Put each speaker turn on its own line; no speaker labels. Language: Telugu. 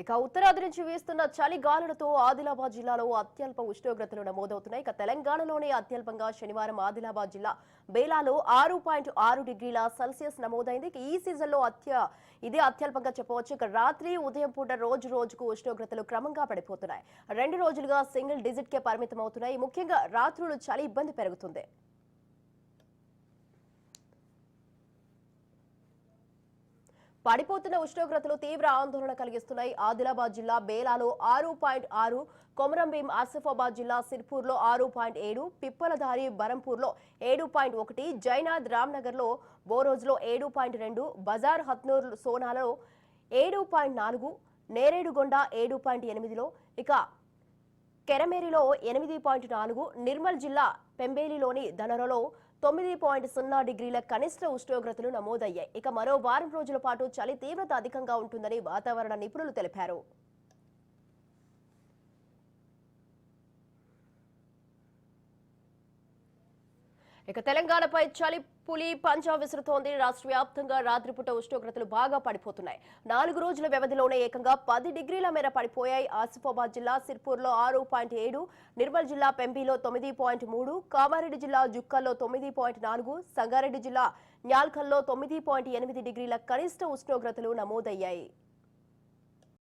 ఇక ఉత్తరాది నుంచి వీస్తున్న చలి గాలులతో ఆదిలాబాద్ జిల్లాలో అత్యల్ప ఉష్ణోగ్రతలు నమోదవుతున్నాయి. ఇక తెలంగాణలోనే అత్యల్పంగా శనివారం ఆదిలాబాద్ జిల్లా బేలాలో ఆరు పాయింట్ ఆరు డిగ్రీల సెల్సియస్ నమోదైంది. ఈ సీజన్లో అత్య ఇదే అత్యల్పంగా చెప్పవచ్చు. ఇక రాత్రి ఉదయం పూట రోజు రోజుకు ఉష్ణోగ్రతలు క్రమంగా పడిపోతున్నాయి. రెండు రోజులుగా సింగిల్ డిజిట్ కే పరిమితం అవుతున్నాయి ముఖ్యంగా రాత్రులు చలి ఇబ్బంది పెరుగుతుంది. పడిపోతున్న ఉష్ణోగ్రతలు తీవ్ర ఆందోళన కలిగిస్తున్నాయి. ఆదిలాబాద్ జిల్లా బేలాలో ఆరు పాయింట్ ఆరు కొమరంభీం ఆసిఫాబాద్ జిల్లా సిర్పూర్లో ఆరు పాయింట్ ఏడు పిప్పలధారి బరంపూర్లో ఏడు పాయింట్ ఒకటి జైనాథ్ రామ్నగర్లో బోరోజ్లో ఏడు పాయింట్ రెండు బజార్ హత్నూర్ సోనాలో ఏడు పాయింట్ నాలుగు నేరేడుగొండ ఏడు పాయింట్ ఎనిమిదిలో. ఇక కెరమేరిలో ఎనిమిది పాయింట్ నాలుగు నిర్మల్ జిల్లా పెంబేలిలోని ధనరలో తొమ్మిది పాయింట్ సున్నా డిగ్రీల కనిష్ట ఉష్ణోగ్రతలు నమోదయ్యాయి. ఇక మరో వారం రోజుల పాటు చలి తీవ్రత అధికంగా ఉంటుందని వాతావరణ నిపుణులు తెలిపారు. ఇక తెలంగాణపై చలి పులి పంజా విసురుతోంది. రాష్ట్ర వ్యాప్తంగా రాత్రిపూట ఉష్ణోగ్రతలు బాగా పడిపోతున్నాయి. నాలుగు రోజుల వ్యవధిలోనే ఏకంగా పది డిగ్రీల మేర పడిపోయాయి ఆసిఫాబాద్ జిల్లా సిర్పూర్లో ఆరు పాయింట్ ఏడు నిర్మల్ జిల్లా పెంబీలో తొమ్మిది పాయింట్ మూడు కామారెడ్డి జిల్లా జుక్కల్లో తొమ్మిది పాయింట్ నాలుగు సంగారెడ్డి జిల్లా న్యాల్కల్లో తొమ్మిది పాయింట్ ఎనిమిది డిగ్రీల కనిష్ట ఉష్ణోగ్రతలు నమోదయ్యాయి.